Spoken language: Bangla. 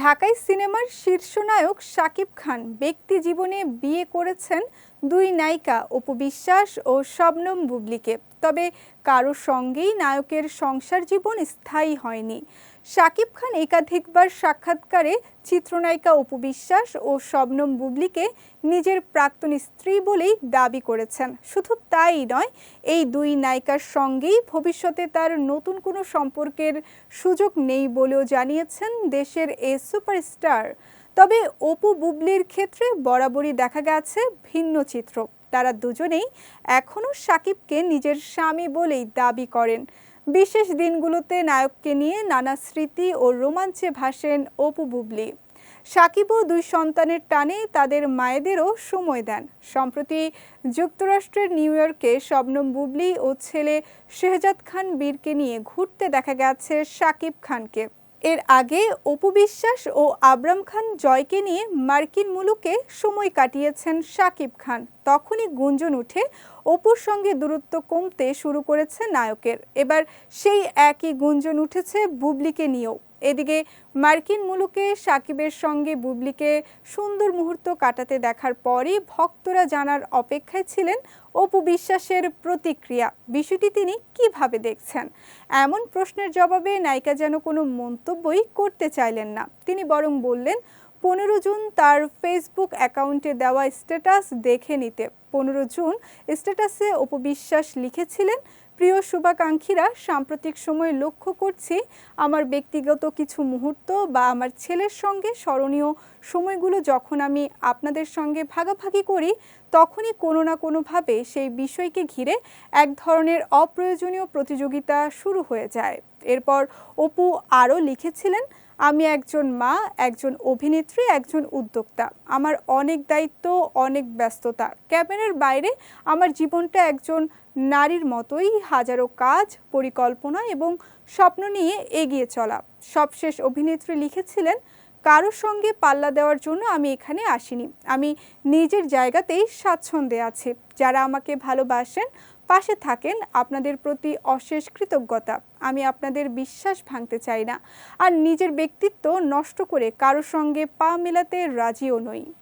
ঢাকাই সিনেমার শীর্ষনায়ক শাকিব খান ব্যক্তি জীবনে বিয়ে করেছেন দুই নায়িকা অপু বিশ্বাস ও শবনম বুবলিকে। তবে কারও সঙ্গেই নায়কের সংসার জীবন স্থায়ী হয়নি। শাকিব খান একাধিকবার সাক্ষাৎকারে চিত্রনায়িকা অপু বিশ্বাস ও শবনম বুবলিকে নিজের প্রাক্তন স্ত্রী বলেই দাবি করেছেন। শুধু তাই নয়, এই দুই নায়িকার সঙ্গেই ভবিষ্যতে তার নতুন কোনো সম্পর্কের সুযোগ নেই বলেও জানিয়েছেন দেশের এ সুপারস্টার। তবে অপু বুবলির ক্ষেত্রে বরাবরই দেখা গেছে ভিন্ন চিত্র। তারা দুজনেই এখনও সাকিবকে নিজের স্বামী বলেই দাবি করেন। বিশেষ দিনগুলোতে নায়ককে নিয়ে নানা স্মৃতি ও রোমাঞ্চে ভাসেন অপু বুবলি। সাকিবও দুই সন্তানের টানে তাদের মায়েদেরও সময় দেন। সম্প্রতি যুক্তরাষ্ট্রের নিউ ইয়র্কে শবনম বুবলি ও ছেলে শেহজাদ খান বীরকে নিয়ে ঘুরতে দেখা গেছে সাকিব খানকে। এর আগে অপু বিশ্বাস ও আবরাম খান জয়কে নিয়ে মার্কিন মুলুকে সময় কাটিয়েছেন সাকিব খান। তখনই গুঞ্জন উঠে অপুর সঙ্গে দূরত্ব কমতে শুরু করেছে নায়কের। এবার সেই একই গুঞ্জন উঠেছে বুবলিকে নিয়েও। এদিকে মার্কিন মুলুকে সাকিবের সঙ্গে বুবলিকে সুন্দর মুহূর্ত কাটাতে দেখার পরই ভক্তরা জানার অপেক্ষায় ছিলেন অপু বিশ্বাসের প্রতিক্রিয়া। বিষয়টি তিনি কীভাবে দেখছেন? এমন প্রশ্নের জবাবে নায়িকা যেন কোনো মন্তব্যই করতে চাইলেন না। তিনি বরং বললেন পনেরো জুন তার ফেসবুক অ্যাকাউন্টে দেওয়া স্ট্যাটাস দেখে নিতে। পনেরো জুন স্ট্যাটাসে অপবিশ্বাস লিখেছিলেন, প্রিয় শুভাকাঙ্ক্ষীরা, সাম্প্রতিক সময়ে লক্ষ্য করছি আমার ব্যক্তিগত কিছু মুহূর্ত বা আমার ছেলের সঙ্গে স্মরণীয় সময়গুলো যখন আমি আপনাদের সঙ্গে ভাগাভাগি করি, তখনই কোনো না কোনোভাবে সেই বিষয়কে ঘিরে এক ধরনের অপ্রয়োজনীয় প্রতিযোগিতা শুরু হয়ে যায়। এরপর অপু আরও লিখেছিলেন আমি একজন মা, একজন অভিনেত্রী, একজন উদ্যোক্তা। আমার অনেক দায়িত্ব, অনেক ব্যস্ততা। ক্যাবিনের বাইরে আমার জীবনটা একজন নারীর মতোই, হাজারো কাজ, পরিকল্পনা এবং স্বপ্ন নিয়ে এগিয়ে চলা। সবশেষ অভিনেত্রী লিখেছিলেন কারোর সঙ্গে পাল্লা দেওয়ার জন্য আমি এখানে আসিনি। আমি নিজের জায়গাতেই স্বাচ্ছন্দ্যে আছি। যারা আমাকে ভালোবাসেন, পাশে থাকেন, আপনাদের প্রতি অশেষ কৃতজ্ঞতা। আমি আপনাদের বিশ্বাস ভাঙতে চাই না। আর নিজের ব্যক্তিত্ব নষ্ট করে কারোর সঙ্গে পা মেলাতে রাজিও নই।